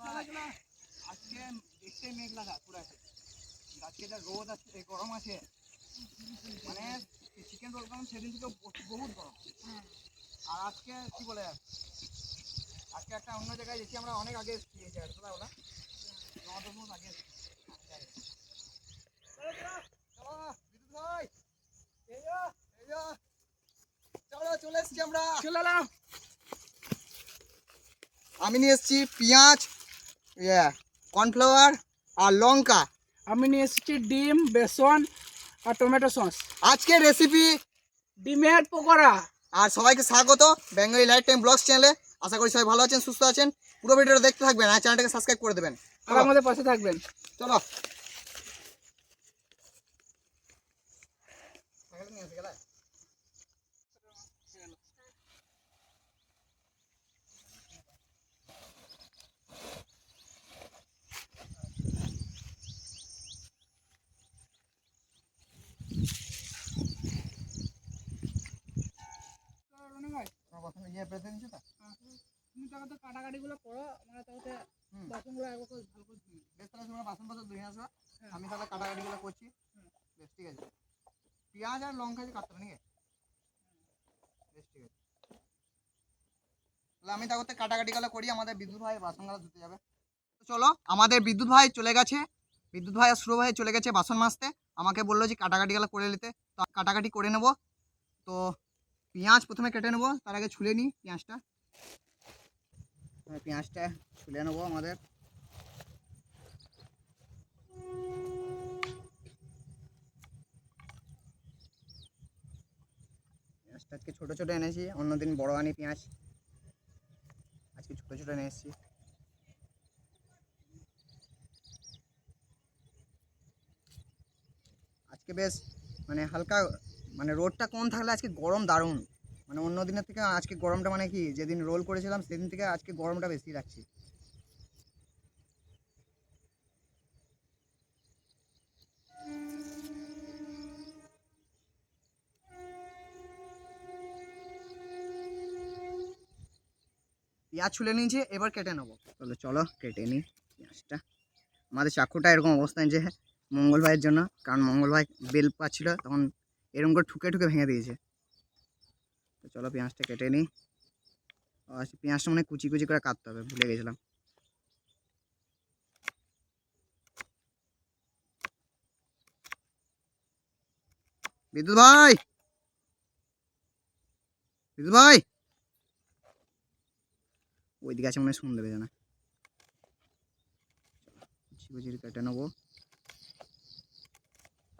আজকে দেখতে মেঘলা থাক পুরো আছে আজকে যা রোদ আছে গরম আছে মানে চিকেন রোল সেদিন থেকে বহুত গরম। আর আজকে কি বলে আজকে একটা অন্য জায়গায় গেছি আমরা অনেক আগে এসেছি এই জায়গাটা ওরা ন দশ মিনিট আগে চলো, চলো, এসেছি আমরা। চলে আমি নিয়ে এসেছি পেঁয়াজ ইয়ে কর্নফ্লাওয়ার আর লঙ্কা। আমি নিয়ে এসেছি ডিম বেসন আর টমেটো সস। আজকে রেসিপি ডিমের পকোড়া। আর সবাইকে স্বাগত বেঙ্গলি লাইফ টাইম ব্লগস চ্যানেলে আশা করি সবাই ভালো আছেন সুস্থ আছেন। পুরো ভিডিওটা দেখতে থাকবেন আর চ্যানেলটাকে সাবস্ক্রাইব করে দেবেন। আর আমাদের পাশে থাকবেন। চলো। ইয়ে তুমি তাহলে কাটাকাটিগুলো করো আমরা তাহলে হুম। বাসনগুলো একবার করে ভালো করে ধুই। বেশ তাহলে তোমরা বাসন বাসন ধুয়ে আসবা হ্যাঁ। আমি তাহলে কাটাকাটিগুলো করছি। বেশ ঠিক আছে। পেঁয়াজ আর লঙ্কা যে কাটতে নাকি? বেশ ঠিক আছে। তাহলে আমি কাটাকাটিগুলো করি আমাদের বিদ্যুৎ ভাই বাসনগুলো ধুতে যাবে। তো চলো আমাদের বিদ্যুৎ ভাই চলে গেছে। বিদ্যুৎ ভাই আর সুরো ভাই চলে গেছে বাসন মাজতে। আমাকে বলল যে কাটাকাটি কাটাকাটিগুলো করে নিতে। তো কাটাকাটি করে নেব। তো পেঁয়াজ প্রথমে কেটে নেব, তার আগে ছুলে নিই পেঁয়াজটা। পেঁয়াজটা ছুলে নেব আমাদের। পেঁয়াজটা আজকে ছোটো ছোটো এনেছি, অন্যদিন বড় আনি পেঁয়াজ। আজকে ছোটো ছোটো এনে এসেছি আজকে বেশ মানে হালকা মানে রোদটা কম থাকলে আজকে গরম দারুণ। মানে অন্য দিনের থেকে আজকে গরমটা মানে কি, যেদিন রোল করেছিলাম সেদিন থেকে আজকে গরমটা বেশি লাগছে। পেঁয়াজ ছুলে নিয়েছি, এবার কেটে নেব। চলো চলো কেটে নিই পেঁয়াজটা। আমাদের চাকুটা এরকম অবস্থায় যে মঙ্গল ভাইয়ের জন্য, কারণ মঙ্গল ভাই বেল পাচ্ছিল, তখন এরকম করে ঠুকে ঠুকে ভেঙে দিয়েছে। চলো পেঁয়াজটা কেটে নিই। আর পেঁয়াজটা মানে কুচি কুচি করে কাটতে হবে, ভুলে গেছিলাম। বিদ্যুৎ ভাই! বিদ্যুৎ ভাই! ওইদিকে আছে মনে হয় শুনতে পেয়ে না। কেটে নেব।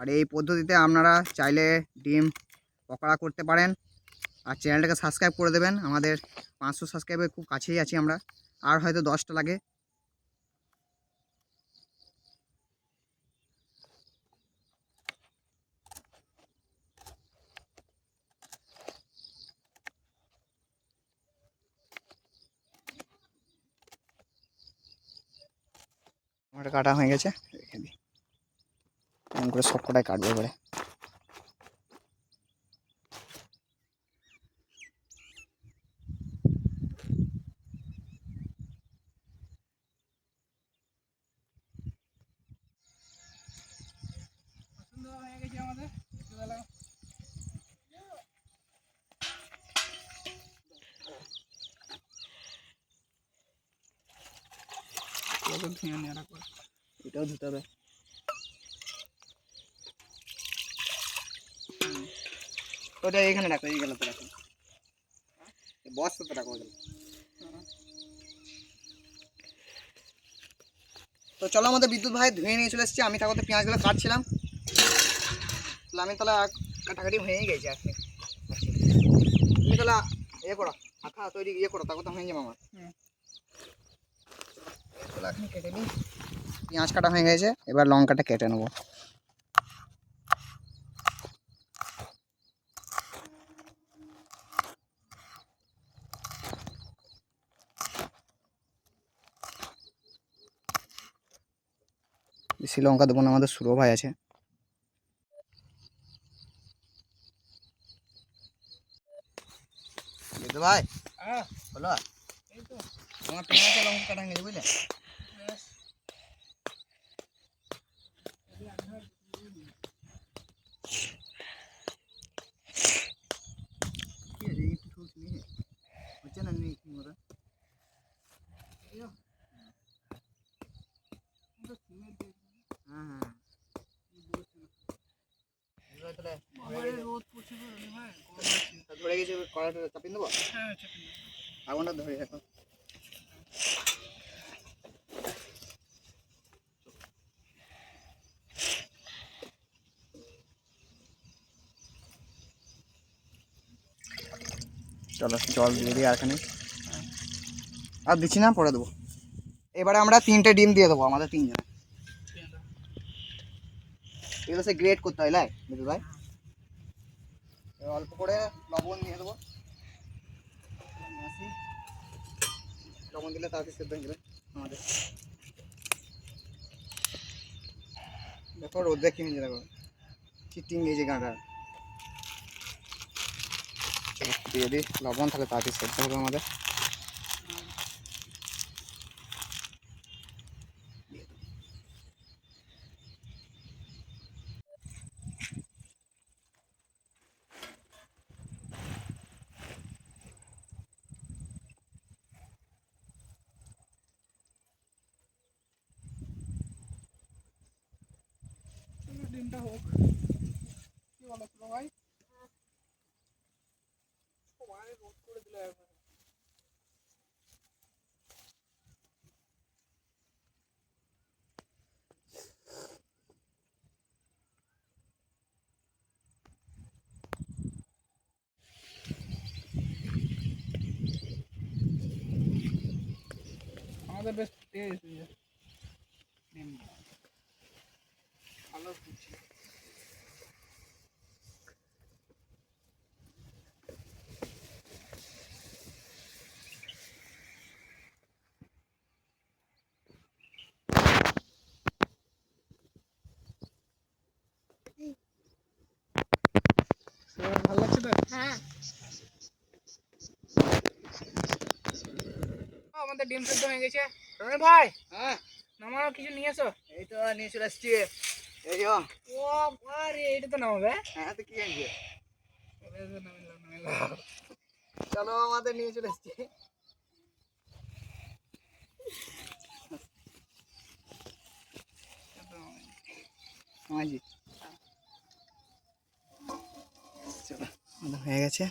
আর এই পদ্ধতিতে আপনারা চাইলে ডিম পকোড়া করতে পারেন। আর চ্যানেলটাকে সাবস্ক্রাইব করে দেবেন। আমাদের পাঁচশো সাবস্ক্রাইবের খুব কাছেই আছি আমরা। আর হয়তো দশটা লাগে। আমার কাটা হয়ে গেছে। রেখে দিই। এরকম করে সব কটাই কাটবো এবারে বাসন ধোয়া হয়ে গেছে আমাদের চলে এলাম এগুলো ধুয়ে নিয়ে রাখব এটাও ধুতে হবে ওটা এখানে রাখো এই গেলাতে রাখো। বস্তাতে রাখো ওগুলো তো চলো আমাদের বিদ্যুৎ ভাই ধুয়ে নিয়ে চলে এসেছি আমি তাকে পেঁয়াজগুলো কাটছিলাম। তাহলে আমি তাহলে কাটাকাটি হয়েই গেছে আর কি। তুমি তাহলে ইয়ে করো আখা তৈরি ইয়ে করো তাকে তো হয়ে যাবে আমার। পেঁয়াজ কাটা হয়ে গেছে এবার লঙ্কাটা কেটে নেব। বেশি লঙ্কা দেবো না আমাদের সুরভ ভাই আছে। ভাই। হ্যাঁ। বলো। এই তো। তোমার লঙ্কা কাটা গেছে বুঝলে মতো তো সিমেন্ট দিয়ে হ্যাঁ হ্যাঁ ধরে গেছে চাপিয়ে দেবো? হ্যাঁ আগুনটা ধরে রাখো। চলো জল দিয়ে দিই আরখানে আর দিচ্ছি না পরে দেবো। এবারে আমরা তিনটে ডিম দিয়ে দেবো আমাদের তিনজনে। এগুলো সে গ্রেট করতে হয়, লাই বুঝলি ভাই? অল্প করে লবণ দিয়ে দেবো। লবণ দিলে তাড়াতাড়ি সেদ্ধ হয়ে যাবে আমাদের। দেখো রোদে কি হয়েছে দেখো। চিটিং গেছে গাঁটা দিয়ে দিই, লবণ তাহলে তাড়াতাড়ি সেদ্ধ হবে আমাদের। চলো ডিমটা হোক কি বলো ছোট ভাই ও বাইরে রোদ করে দিলে একবারে। আমাদের বেশ টেস্ট ডিমটা ভালো ফুটছে এবার ভালো লাগছে তো হ্যাঁ আমাদের ডিম সেদ্ধ হয়ে গেছে। রনি ভাই হ্যাঁ। নামানো কিছু নিয়ে এসো। এই তো নিয়ে চলে আসছি। তো কি হয়েছে এটা তো নামাইলাম, নামাইলাম। চলো আমাদের নিয়ে চলে এসছি মাঝি চলো আমাদের হয়ে গেছে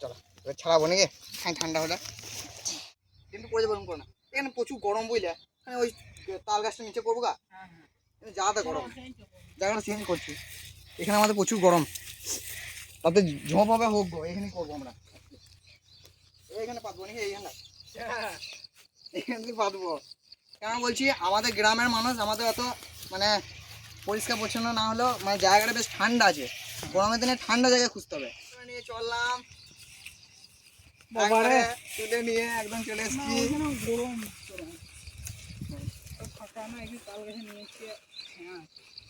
চলো এবার ছাড়াবো নাকি ঠান্ডা হলে কিন্তু পড়ে যাব করো না এখানে প্রচুর গরম বুঝলে ওই তাল গাছটা নিচে করব গা? হ্যাঁ হ্যাঁ। গরম। জায়গাটা চেঞ্জ করছি। এখানে আমাদের প্রচুর গরম। তাতে ঝোপ হবে হোক গো এখানে করব আমরা। এইখানে পাতবো নাকি? এইখানে এখান থেকে পাতবো। কেন বলছি আমাদের গ্রামের মানুষ আমাদের অত মানে পরিষ্কার পরিচ্ছন্ন না হলেও মানে জায়গাটা বেশ ঠান্ডা আছে। গরমের দিনে ঠান্ডা জায়গায় খুঁজতে হবে। নিয়ে চললাম। বাবারে। তুলে নিয়ে একদম চলে এসেছি। গরম। না তাল গাছে নিয়ে এসছি।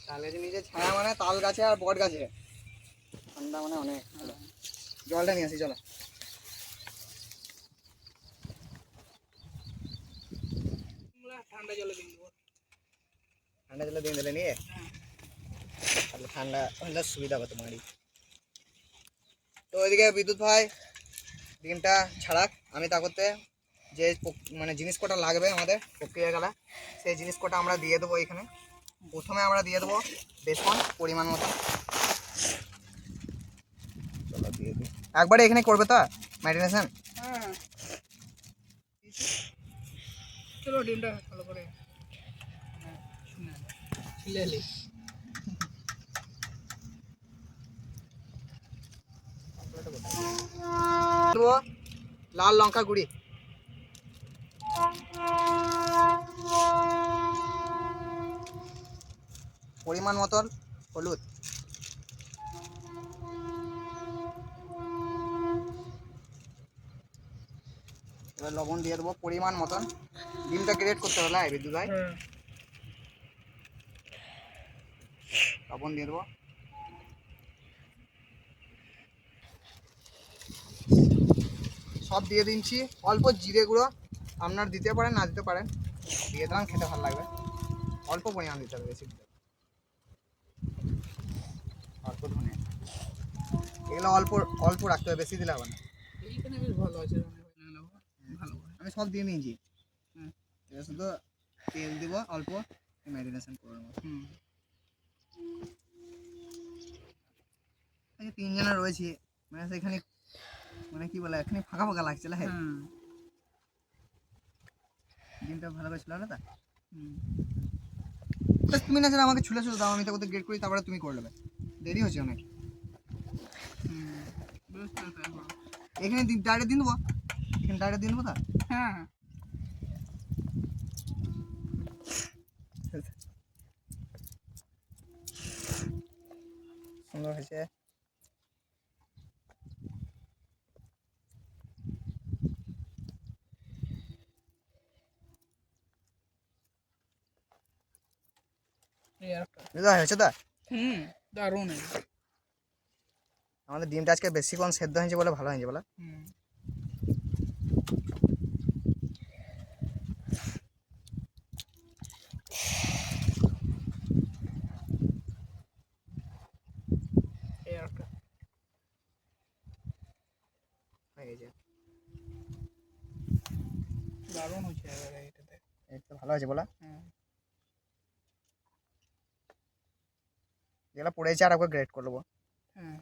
তাল গাছে নিচে ছায়া মানে তাল গাছে আর বট গাছে। ঠান্ডা মানে অনেক জলটা নিয়ে আসি চলো। ঠান্ডা জলে দিন দেবো। ঠান্ডা জলে দিয়ে দিলে নিয়ে? হ্যাঁ। তাহলে ঠান্ডা হলে সুবিধা হবে তোমারই। তো ওইদিকে বিদ্যুৎ ভাই ডিমটা ছাড়াক আমি তা করতে যে মানে জিনিস কটা লাগবে আমাদের প্রক্রিয়া গেলা সেই জিনিস কটা আমরা দিয়ে দেবো এখানে। প্রথমে আমরা দিয়ে দেবো বেসন পরিমাণ মতো। চলো দিয়ে একবারে এখানে করবে তো ম্যারিনেশন? হ্যাঁ। চলো ডিমটা ভালো করে হ্যাঁ, লাল লঙ্কা গুঁড়ি। পরিমাণ মতন হলুদ। এবার লবণ দিয়ে দেবো পরিমাণ মতন। ডিমটা গ্রেট করতে হবে না বিদ্যুৎ ভাই? লবণ দিয়ে দেবো। সব দিয়ে দিচ্ছি। অল্প জিরে গুঁড়ো। আপনার দিতে পারেন না দিতে পারেন দিয়ে দিলাম খেতে ভালো লাগবে। অল্প পরিমাণ দিতে হবে বেশি দিতে অল্প ধনে। এগুলো অল্প অল্প রাখতে হবে বেশি দিলে হবে না। ভালো করে। আমি সব দিয়ে নিয়েছি। হুম। এবার শুধু তেল দিব অল্প ম্যারিনেশন করে নেব। তিনজনে রয়েছি মানে সেখানে মানে কি বলে এখানে ফাঁকা ফাঁকা লাগছে হ্যাঁ। ডিমটা ভালো করে ছিল না তা তুমি না সেটা আমাকে ছুলে ছুলে দাও আমি তো গেট করি তারপরে তুমি করে নেবে। দেরি হচ্ছে অনেক। এখানে ডাইরেক্ট দিয়ে দেবো এখানে ডাইরেক্ট দিয়ে দেবো তা? হ্যাঁ। সুন্দর হয়েছে। হয়েছে তো হুম দারুণ এই। আমাদের ডিমটা আজকে বেশিক্ষণ সেদ্ধ হয়েছে বলে ভালো হয়েছে বলে হুম এই একটা হয়ে গেছে দারুণ হচ্ছে এবারে এটাতে এই তো ভালো হয়েছে বলা হ্যাঁ যেগুলো পড়েছে আর একবার গ্রেড করব। হ্যাঁ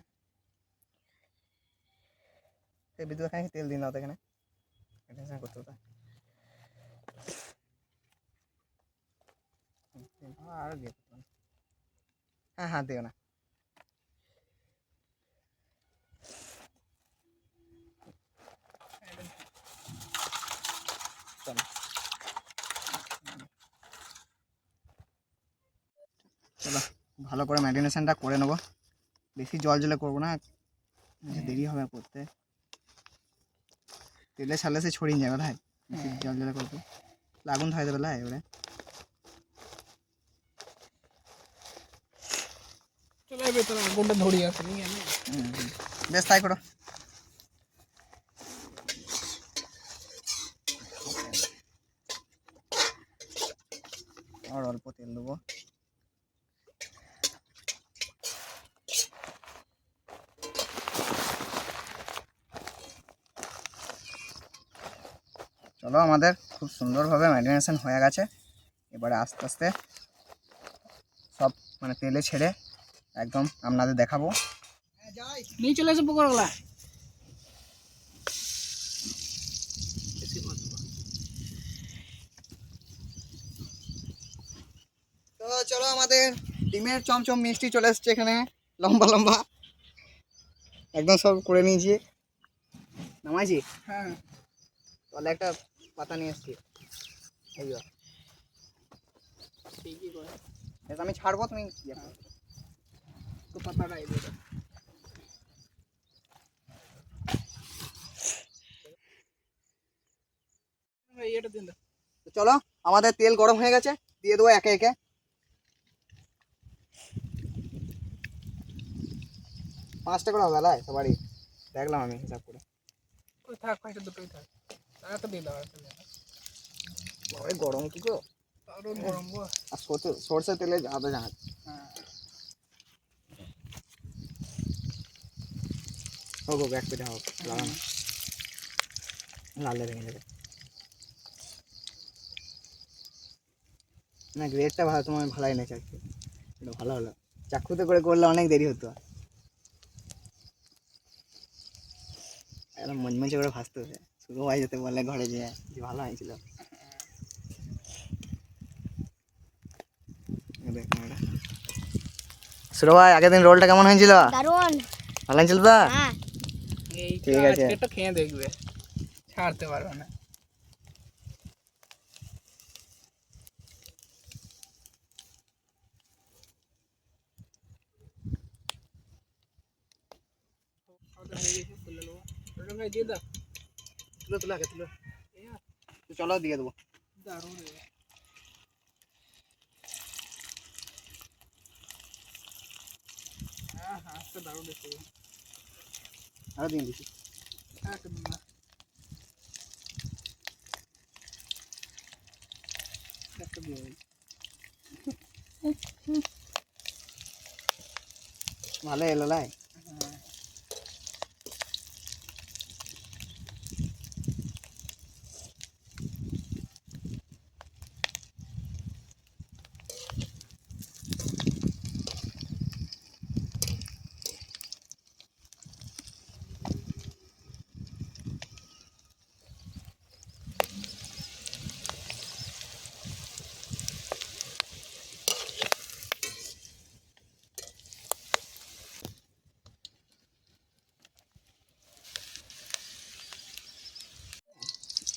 এই বিদ্যুৎ এখানে তেল দিন দাও এখানে করতে হতো আর হবে। হ্যাঁ হ্যাঁ দিও না চলো চলো ভালো করে ম্যারিনেশনটা করে নেব। বেশি জল জলে করব না দেরি হবে করতে। তেলে সালে সে ছড়িয়ে যাবে ভাই জল জলে করব। লাগুন দেবে লাই এবারে। বেশ তাই করো। আর অল্প তেল দেবো। চলো আমাদের খুব সুন্দরভাবে ম্যারিনেশন হয়ে গেছে। এবারে আস্তে আস্তে সব মানে তেলে ছেড়ে একদম আপনাদের দেখাবো। নিয়ে চলে এসে পকোড়াগুলা। তো চলো আমাদের ডিমের চমচম মিষ্টি চলে এসছে এখানে লম্বা লম্বা। একদম সব করে নিয়েছি। নামাইছি? হ্যাঁ। তাহলে একটা পাতা নিয়ে এসছি। এই আমি ছাড়বো তুমি ইয়ে তো পাতাটা এই চলো আমাদের তেল গরম হয়ে গেছে দিয়ে দেবো একে একে। পাঁচটা করে হবে সবারই। দেখলাম আমি হিসাব করে। থাক দুটোই থাক। একটা দিয়ে দাও একটা দিয়ে দাও গরম কি গো? গরম গো। আর সরষে সরষে তেলে আদা জাহাজ হ্যাঁ। হোক হোক এক পেটে হোক লাগানো। লালে ভেঙে দেবে না গ্রেডটা ভালো তোমার ভালোই না চাকরি এটা ভালো হলো। চাক্ষুতে করে করলে অনেক দেরি হতো। একদম মজমজে করে ভাসতে হবে শুরু হয়ে যেতে বললে ঘরে যে যে ভালো হয়েছিল। শুরু ভাই আগের দিন রোলটা কেমন হয়েছিল? দারুণ। ভালো হয়েছিল তো? হ্যাঁ। এই ঠিক আছে। আজকে একটা খেয়ে দেখবে। ছাড়তে পারবে না। ওটা হয়ে গেছে, তুলে নেব। ওটা ভাই দিয়ে দাও। তুলো তুলো আগে তুলো। চলো দিয়ে দেবো। দারুণ আরও দিয়ে দিচ্ছি। একটা দিয়ে। ভালো এলো, লাই?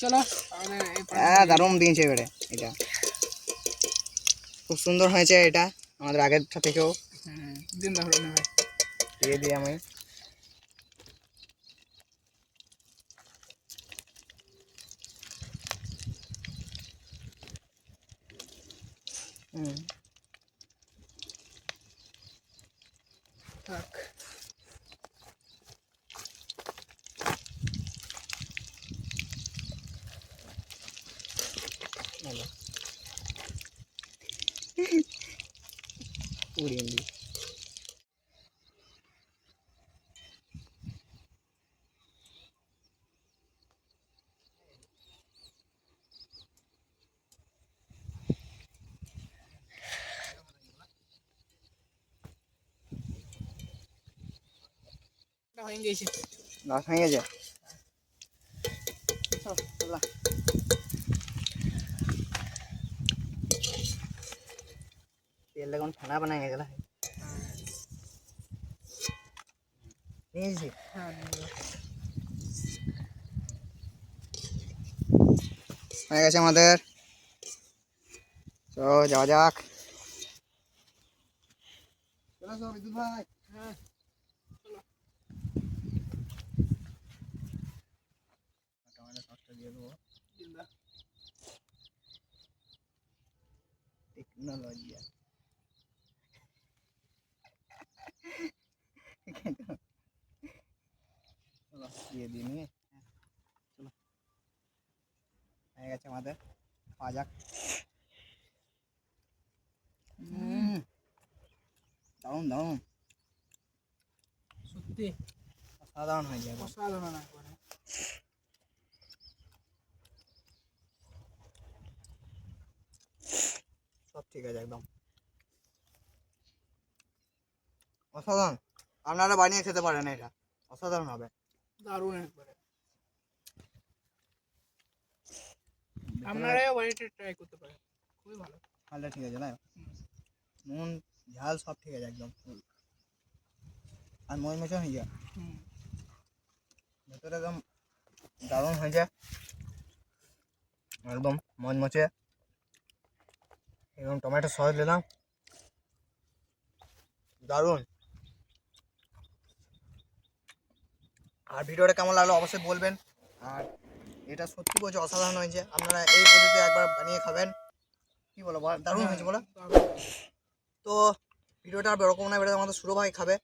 চলো। হ্যাঁ দারুণ দিনছে এবারে এটা। খুব সুন্দর হয়েছে এটা আমাদের আগেরটা থেকেও। দিন দেখো দিয়ে দিই আমি। হুম। উড়িয়ে দিই এটা হয়ে গেছে গাছ ভেঙে গেছে চল, ঠান্ডা বানায় গেছে না নিয়েছি। হ্যাঁ গেছে আমাদের। তো যাওয়া যাক। চলে টমেটো দিয়ে দিই নিয়ে। চলো। হয়ে গেছে আমাদের। খাওয়া যাক। দারুণ দারুণ। সত্যি? অসাধারণ হয়ে যাবে অসাধারণ একবারে। সব ঠিক আছে একদম। অসাধারণ। আপনারা বানিয়ে খেতে পারেন এটা। অসাধারণ হবে। দারুণ একবারে। আপনারাও বাড়িতে ট্রাই করতে পারেন। খুবই ভালো। তাহলে ঠিক আছে না হুম। নুন ঝাল সব ঠিক আছে একদম আর মই মচা হয়ে যায় হুম। ভেতরে একদম দারুণ হয়েছে। একদম মচমচে। এবং টমেটো সস দিলাম। দারুণ। আর ভিডিওটা কেমন লাগল অবশ্যই বলবেন। আর এটা সত্যি বলছে অসাধারণ হয়েছে। আপনারা এই পদ্ধতিতে একবার বানিয়ে খাবেন। কি বলো? দারুণ হয়েছে বলো। তো ভিডিওটা আর বেরকম না বেরোতে আমাদের সুরো ভাই খাবে।